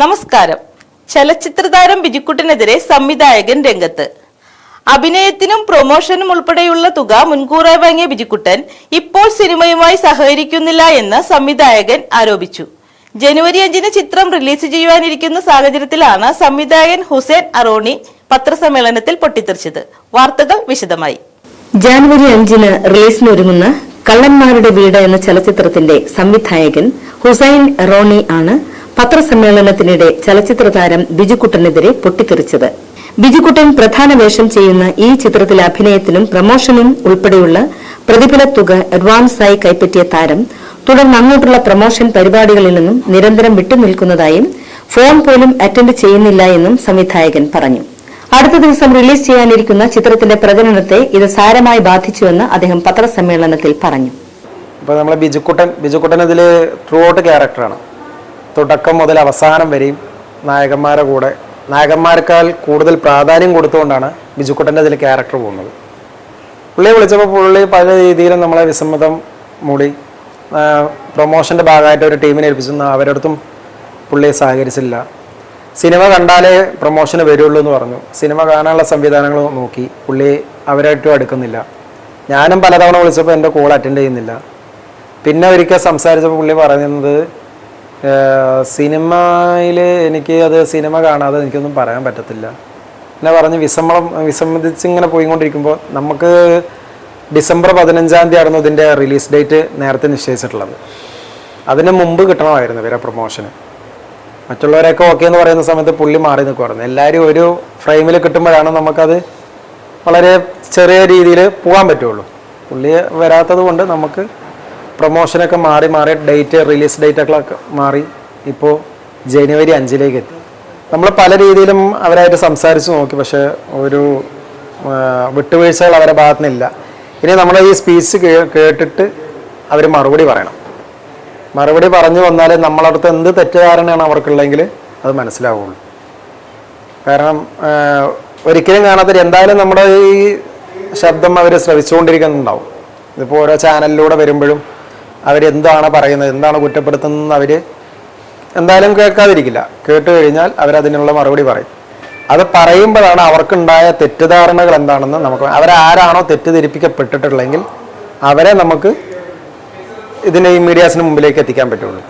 നമസ്കാരം. ചലച്ചിത്രതാരം ബിജിക്കുട്ടിനെതിരെ സംവിധായകൻ രംഗത്ത്. അഭിനയത്തിനും പ്രൊമോഷനും ഉൾപ്പെടെയുള്ള തുക മുൻകൂറായി വാങ്ങിയ ബിജിക്കുട്ടൻ ഇപ്പോൾ സിനിമയുമായി സഹകരിക്കുന്നില്ല എന്ന് സംവിധായകൻ ആരോപിച്ചു. ജനുവരി അഞ്ചിന് ചിത്രം റിലീസ് ചെയ്യുവാനിരിക്കുന്ന സാഹചര്യത്തിലാണ് സംവിധായകൻ ഹുസൈൻ അറോണി പത്രസമ്മേളനത്തിൽ പൊട്ടിത്തെറിച്ചത്. വാർത്തകൾ വിശദമായി. ജാനുവരി അഞ്ചിന് റിലീസിനൊരുങ്ങുന്ന കള്ളന്മാരുടെ വീട് എന്ന ചലച്ചിത്രത്തിന്റെ സംവിധായകൻ ഹുസൈൻ റോണി ആണ് പത്രസമ്മേളനത്തിനിടെ ചലച്ചിത്ര താരം ബിജുക്കുട്ടനെതിരെ പൊട്ടിത്തെറിച്ചത്. ബിജുക്കുട്ടൻ പ്രധാന വേഷം ചെയ്യുന്ന ഈ ചിത്രത്തിലെ അഭിനയത്തിനും പ്രമോഷനും ഉൾപ്പെടെയുള്ള പ്രതിഫല തുക അഡ്വാൻസായി കൈപ്പറ്റിയ താരം തുടർന്ന് അങ്ങോട്ടുള്ള പ്രമോഷൻ പരിപാടികളിൽ നിന്നും നിരന്തരം വിട്ടുനിൽക്കുന്നതായും ഫോൺ പോലും അറ്റൻഡ് ചെയ്യുന്നില്ല എന്നും സംവിധായകൻ പറഞ്ഞു. അടുത്ത ദിവസം റിലീസ് ചെയ്യാനിരിക്കുന്ന ചിത്രത്തിന്റെ പ്രചരണത്തെ ഇത് സാരമായി ബാധിച്ചുവെന്ന് അദ്ദേഹം പത്രസമ്മേളനത്തിൽ പറഞ്ഞു. ഇപ്പോൾ നമ്മളെ ബിജുക്കുട്ടൻ ബിജുക്കുട്ടൻ ഇതിൽ ത്രൂ ഔട്ട് ക്യാരക്ടറാണ് തുടക്കം മുതൽ അവസാനം വരെയും നായകന്മാരെ കൂടെ നായകന്മാരെക്കാൾ കൂടുതൽ പ്രാധാന്യം കൊടുത്തുകൊണ്ടാണ് ബിജുക്കുട്ടന്റെ ഇതിൽ ക്യാരക്ടർ പോകുന്നത്. പുള്ളിയെ വിളിച്ചപ്പോൾ പുള്ളി പല രീതിയിലും നമ്മളെ വിസമ്മതം മൂടി പ്രൊമോഷന്റെ ഭാഗമായിട്ട് ഒരു ടീമിനെ ഏൽപ്പിച്ചെന്ന് അവരടുത്തും പുള്ളി സഹകരിച്ചില്ല. സിനിമ കണ്ടാലേ പ്രൊമോഷന് വരുള്ളൂ എന്ന് പറഞ്ഞു. സിനിമ കാണാനുള്ള സംവിധാനങ്ങൾ നോക്കി പുള്ളി അവരായിട്ടും അടുക്കുന്നില്ല. ഞാനും പലതവണ വിളിച്ചപ്പോൾ എന്റെ കോൾ അറ്റൻഡ് ചെയ്യുന്നില്ല. പിന്നെ ഒരിക്കൽ സംസാരിച്ചപ്പോൾ പുള്ളി പറയുന്നത് സിനിമയിൽ എനിക്ക് അത് സിനിമ കാണാതെ എനിക്കൊന്നും പറയാൻ പറ്റത്തില്ല. എന്നെ പറഞ്ഞ് വിസമ്മളം വിസമ്മതിച്ച് ഇങ്ങനെ പോയിക്കൊണ്ടിരിക്കുമ്പോൾ നമുക്ക് ഡിസംബർ പതിനഞ്ചാം തീയതി ആയിരുന്നു ഇതിന്റെ റിലീസ് ഡേറ്റ് നേരത്തെ നിശ്ചയിച്ചിട്ടുള്ളത്. അതിന് മുമ്പ് കിട്ടണമായിരുന്നു ഇവരെ പ്രൊമോഷന് മറ്റുള്ളവരൊക്കെ ഓക്കെ എന്ന് പറയുന്ന സമയത്ത് പുള്ളി മാറി നിൽക്കുമായിരുന്നു എല്ലാവരും ഒരു ഫ്രെയിമിൽ കിട്ടുമ്പോഴാണ് നമുക്കത് വളരെ ചെറിയ രീതിയിൽ പോകാൻ പറ്റുള്ളൂ. പുള്ളി വരാത്തത് കൊണ്ട് നമുക്ക് പ്രൊമോഷനൊക്കെ മാറി മാറി ഡേറ്റ് റിലീസ് ഡേറ്റൊക്കെ മാറി ഇപ്പോൾ ജനുവരി അഞ്ചിലേക്ക് എത്തി. നമ്മൾ പല രീതിയിലും അവരായിട്ട് സംസാരിച്ച് നോക്കി പക്ഷേ ഒരു വിട്ടുവീഴ്ചകൾ അവരുടെ ഭാഗത്തു നിന്നില്ല ഇനി നമ്മൾ ഈ സ്പീച്ച് കേട്ടിട്ട് അവർ മറുപടി പറയണം. മറുപടി പറഞ്ഞു വന്നാൽ നമ്മളടുത്ത് എന്ത് തെറ്റിദ്ധാരണയാണ് അവർക്കുള്ളതെങ്കിൽ അത് മനസ്സിലാവുള്ളൂ. കാരണം ഒരിക്കലും കാണാത്ത എന്തായാലും നമ്മുടെ ഈ ശബ്ദം അവർ ശ്രവിച്ചുകൊണ്ടിരിക്കുന്നുണ്ടാവും. ഇതിപ്പോൾ ഓരോ ചാനലിലൂടെ വരുമ്പോഴും അവരെന്താണ് പറയുന്നത് എന്താണ് കുറ്റപ്പെടുത്തുന്നത് അവർ എന്തായാലും കേൾക്കാതിരിക്കില്ല. കേട്ട് കഴിഞ്ഞാൽ അവരതിനുള്ള മറുപടി പറയും. അത് പറയുമ്പോഴാണ് അവർക്കുണ്ടായ തെറ്റിദ്ധാരണകൾ എന്താണെന്ന് നമുക്ക് അവരാരാണോ തെറ്റിദ്ധരിപ്പിക്കപ്പെട്ടിട്ടുള്ളെങ്കിൽ അവരെ നമുക്ക് ഇതിനെ ഈ മീഡിയാസിന് മുമ്പിലേക്ക് എത്തിക്കാൻ പറ്റുള്ളൂ.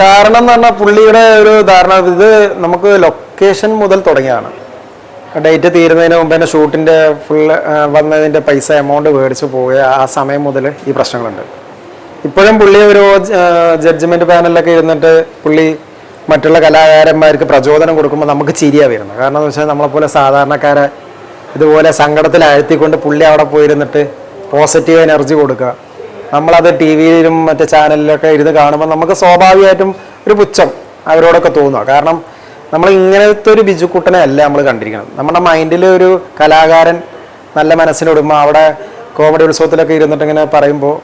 കാരണം എന്ന് പറഞ്ഞാൽ പുള്ളിയുടെ ഒരു ധാരണ ഇത് നമുക്ക് ലൊക്കേഷൻ മുതൽ തുടങ്ങിയതാണ്. ഡേറ്റ് തീരുന്നതിന് മുമ്പ് തന്നെ ഷൂട്ടിന്റെ ഫുൾ വന്നതിന്റെ പൈസ എമൗണ്ട് മേടിച്ച് പോവുക ആ സമയം മുതൽ ഈ പ്രശ്നങ്ങളുണ്ട്. ഇപ്പോഴും പുള്ളി ഒരു ജഡ്ജ്മെന്റ് പാനലിലൊക്കെ ഇരുന്നിട്ട് പുള്ളി മറ്റുള്ള കലാകാരന്മാർക്ക് പ്രചോദനം കൊടുക്കുമ്പോൾ നമുക്ക് ചിരിയാ വരുന്നത്. കാരണം എന്ന് വെച്ചാൽ നമ്മളെപ്പോലെ സാധാരണക്കാരെ ഇതുപോലെ സങ്കടത്തിൽ ആഴ്ത്തിക്കൊണ്ട് പുള്ളി അവിടെ പോയിരുന്നിട്ട് പോസിറ്റീവ് എനർജി കൊടുക്കുക. നമ്മളത് ടി വിയിലും മറ്റേ ചാനലിലൊക്കെ ഇരുന്ന് കാണുമ്പോൾ നമുക്ക് സ്വാഭാവികമായിട്ടും ഒരു പുച്ഛം അവരോടൊക്കെ തോന്നുക. കാരണം നമ്മൾ ഇങ്ങനത്തെ ഒരു ബിജുക്കുട്ടനെ അല്ല നമ്മൾ കണ്ടിരിക്കണം നമ്മുടെ മൈൻഡിൽ ഒരു കലാകാരൻ നല്ല മനസ്സിനൊടുമ്പോൾ അവിടെ കോമഡി ഉത്സവത്തിലൊക്കെ ഇരുന്നിട്ട് ഇങ്ങനെ പറയുമ്പോൾ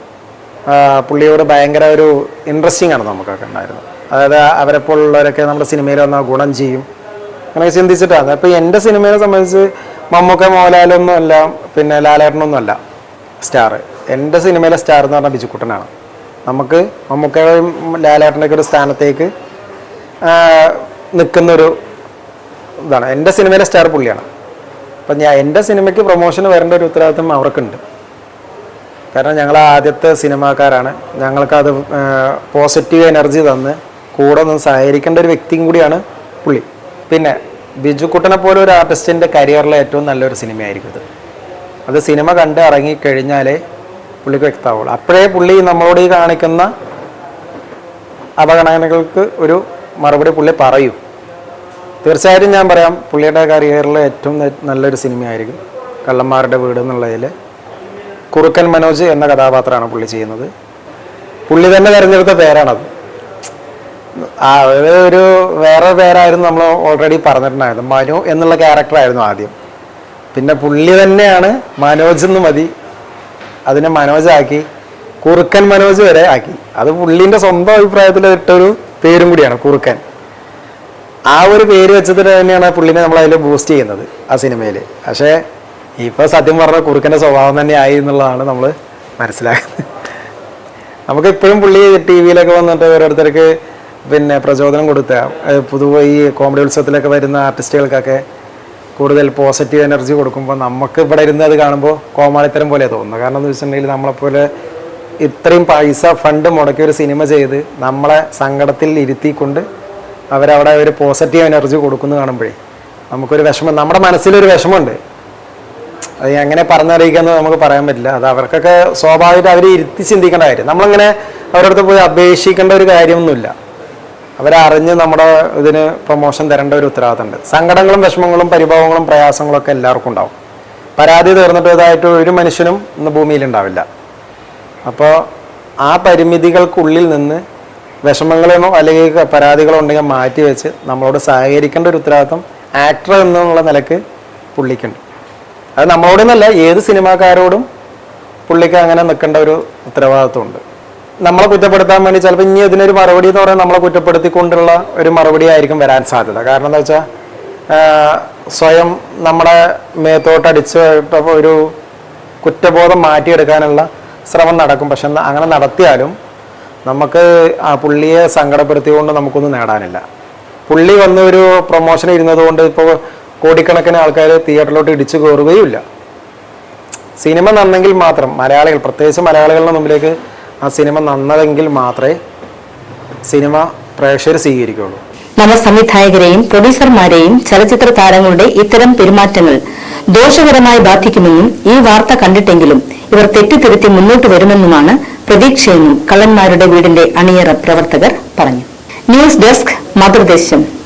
പുള്ളിയോട് ഭയങ്കര ഒരു ഇൻട്രസ്റ്റിംഗ് ആണ് നമുക്കൊക്കെ ഉണ്ടായിരുന്നത്. അതായത് അവരെ പോലുള്ളവരൊക്കെ നമ്മുടെ സിനിമയിൽ വന്നാൽ ഗുണം ചെയ്യും. അങ്ങനെ ചിന്തിച്ചിട്ടാണ്. അപ്പോൾ എന്റെ സിനിമയെ സംബന്ധിച്ച് മമ്മൂക്ക മോഹൻലാലൊന്നും അല്ല പിന്നെ ലാലേട്ടനൊന്നും അല്ല. സ്റ്റാർ എന്റെ സിനിമയിലെ സ്റ്റാർ എന്ന് പറഞ്ഞാൽ ബിജുക്കുട്ടനാണ്. നമുക്ക് മമ്മൂക്കയും ലാലേട്ടന്റെയൊക്കെ ഒരു സ്ഥാനത്തേക്ക് നിൽക്കുന്നൊരു ഇതാണ്. എന്റെ സിനിമയിലെ സ്റ്റാർ പുള്ളിയാണ്. അപ്പം ഞാൻ എന്റെ സിനിമയ്ക്ക് പ്രൊമോഷന് വരേണ്ട ഒരു ഉത്തരവാദിത്വം അവർക്കുണ്ട്. കാരണം ഞങ്ങൾ ആദ്യത്തെ സിനിമാക്കാരാണ്. ഞങ്ങൾക്കത് പോസിറ്റീവ് എനർജി തന്ന് കൂടെ നിന്ന് സഹകരിക്കേണ്ട ഒരു വ്യക്തിയും കൂടിയാണ് പുള്ളി. പിന്നെ ബിജുക്കുട്ടനെ പോലെ ഒരു ആർട്ടിസ്റ്റിന്റെ കരിയറിലെ ഏറ്റവും നല്ലൊരു സിനിമയായിരിക്കും ഇത്. അത് സിനിമ കണ്ട് ഇറങ്ങിക്കഴിഞ്ഞാലേ പുള്ളിക്ക് വ്യക്തമാവുള്ളൂ. അപ്പോഴേ പുള്ളി നമ്മളോട് ഈ കാണിക്കുന്ന അവഗണനകൾക്ക് ഒരു മറുപടി പുള്ളി പറയൂ. തീർച്ചയായിട്ടും ഞാൻ പറയാം പുള്ളിയുടെ കരിയറിലെ ഏറ്റവും നല്ലൊരു സിനിമയായിരിക്കും കള്ളന്മാരുടെ വീട് എന്നുള്ളതിൽ കുറുക്കൻ മനോജ് എന്ന കഥാപാത്രമാണ് പുള്ളി ചെയ്യുന്നത്. പുള്ളി തന്നെ തിരഞ്ഞെടുത്ത പേരാണത്. ആ ഒരു വേറെ പേരായിരുന്നു നമ്മൾ ഓൾറെഡി പറഞ്ഞിട്ടുണ്ടായിരുന്നു മനു എന്നുള്ള ക്യാരക്ടറായിരുന്നു ആദ്യം. പിന്നെ പുള്ളി തന്നെയാണ് മനോജ് എന്ന് മതി. അതിനെ മനോജാക്കി കുറുക്കൻ മനോജ് വരെ ആക്കി. അത് പുള്ളീന്റെ സ്വന്തം അഭിപ്രായത്തിൽ ഇട്ടൊരു പേരും കൂടിയാണ് കുറുക്കൻ. ആ ഒരു പേര് വെച്ചിട്ട് തന്നെയാണ് പുള്ളിനെ നമ്മൾ അതിൽ ബൂസ്റ്റ് ചെയ്യുന്നത് ആ സിനിമയിൽ പക്ഷേ ഇപ്പോൾ സത്യം പറഞ്ഞ കുറുക്കന്റെ സ്വഭാവം തന്നെ ആയി എന്നുള്ളതാണ് നമ്മൾ മനസ്സിലാക്കുന്നത്. നമുക്ക് ഇപ്പോഴും പുള്ളി ടി വിയിലൊക്കെ വന്നിട്ട് ഓരോരുത്തർക്ക് പിന്നെ പ്രചോദനം കൊടുത്ത പൊതുവെ ഈ കോമഡി ഉത്സവത്തിലൊക്കെ വരുന്ന ആർട്ടിസ്റ്റുകൾക്കൊക്കെ കൂടുതൽ പോസിറ്റീവ് എനർജി കൊടുക്കുമ്പോൾ നമുക്ക് ഇവിടെ ഇരുന്ന് അത് കാണുമ്പോൾ കോമാളിത്തരം പോലെ തോന്നുന്നു. കാരണം എന്ന് വെച്ചിട്ടുണ്ടെങ്കിൽ നമ്മളെപ്പോലെ ഇത്രയും പൈസ ഫണ്ട് മുടക്കി ഒരു സിനിമ ചെയ്ത് നമ്മളെ സങ്കടത്തിൽ ഇരുത്തിക്കൊണ്ട് അവരവിടെ ഒരു പോസിറ്റീവ് എനർജി കൊടുക്കുന്നു കാണുമ്പോഴേ നമുക്കൊരു വിഷമം നമ്മുടെ മനസ്സിലൊരു വിഷമമുണ്ട്. അത് എങ്ങനെ പറഞ്ഞറിയിക്കാന്ന് നമുക്ക് പറയാൻ പറ്റില്ല. അത് അവർക്കൊക്കെ സ്വാഭാവികമായിട്ട് അവർ ഇരുത്തി ചിന്തിക്കേണ്ട കാര്യം. നമ്മളിങ്ങനെ അവരുടെ അടുത്ത് പോയി അപേക്ഷിക്കേണ്ട ഒരു കാര്യമൊന്നുമില്ല. അവരറിഞ്ഞ് നമ്മുടെ ഇതിന് പ്രൊമോഷൻ തരേണ്ട ഒരു ഉത്തരവാദിത്തമുണ്ട്. സങ്കടങ്ങളും വിഷമങ്ങളും പരിഭവങ്ങളും പ്രയാസങ്ങളും ഒക്കെ എല്ലാവർക്കും ഉണ്ടാവും. പരാതി തീർന്നിട്ടതായിട്ട് ഒരു മനുഷ്യനും ഇന്ന് ഭൂമിയിൽ ഉണ്ടാവില്ല. അപ്പോൾ ആ പരിമിതികൾക്കുള്ളിൽ നിന്ന് വിഷമങ്ങളെന്നോ അല്ലെങ്കിൽ പരാതികളോ ഉണ്ടെങ്കിൽ മാറ്റി വെച്ച് നമ്മളോട് സഹകരിക്കേണ്ട ഒരു ഉത്തരവാദിത്തം ആക്ടർ എന്നുള്ള നിലയ്ക്ക് പുള്ളിക്കുണ്ട്. അത് നമ്മളോടൊന്നല്ല ഏത് സിനിമാക്കാരോടും പുള്ളിക്ക് അങ്ങനെ നിൽക്കേണ്ട ഒരു ഉത്തരവാദിത്വമുണ്ട്. നമ്മളെ കുറ്റപ്പെടുത്താൻ വേണ്ടി ചിലപ്പോൾ ഇനി ഇതിനൊരു മറുപടി എന്ന് പറയുന്നത് നമ്മളെ കുറ്റപ്പെടുത്തിക്കൊണ്ടുള്ള ഒരു മറുപടി ആയിരിക്കും വരാൻ സാധ്യത. കാരണം എന്താ വെച്ചാൽ സ്വയം നമ്മുടെ മേത്തോട്ട് അടിച്ച് ഇട്ടപ്പോൾ ഒരു കുറ്റബോധം മാറ്റിയെടുക്കാനുള്ള ശ്രമം നടക്കും. പക്ഷെ അങ്ങനെ നടത്തിയാലും നമുക്ക് ആ പുള്ളിയെ സങ്കടപ്പെടുത്തിക്കൊണ്ട് നമുക്കൊന്നും നേടാനില്ല. പുള്ളി വന്നൊരു പ്രൊമോഷൻ ഇരുന്നത് കൊണ്ട് ഇപ്പോൾ കോടിക്കണക്കിന് ആൾക്കാർ തിയേറ്ററിലോട്ട് ഇടിച്ചു കയറുകയുമില്ല. സിനിമ നന്നെങ്കിൽ മാത്രം മലയാളികൾ പ്രത്യേകിച്ച് മലയാളികളുടെ മുമ്പിലേക്ക് ആ സിനിമ നന്നതെങ്കിൽ മാത്രമേ സിനിമ പ്രേക്ഷകർ സ്വീകരിക്കുകയുള്ളൂ. നവസംവിധായകരെയും പ്രൊഡ്യൂസർമാരെയും ചലച്ചിത്ര താരങ്ങളുടെ ഇത്തരം പെരുമാറ്റങ്ങൾ ദോഷകരമായി ബാധിക്കുമെന്നും ഈ വാർത്ത കണ്ടിട്ടെങ്കിലും ഇവർ തെറ്റിത്തിരുത്തി മുന്നോട്ട് വരുമെന്നുമാണ് പ്രതീക്ഷയെന്നും കള്ളന്മാരുടെ വീടിന്റെ അണിയറ പ്രവർത്തകർ പറഞ്ഞു. News desk മാതൃദേശം.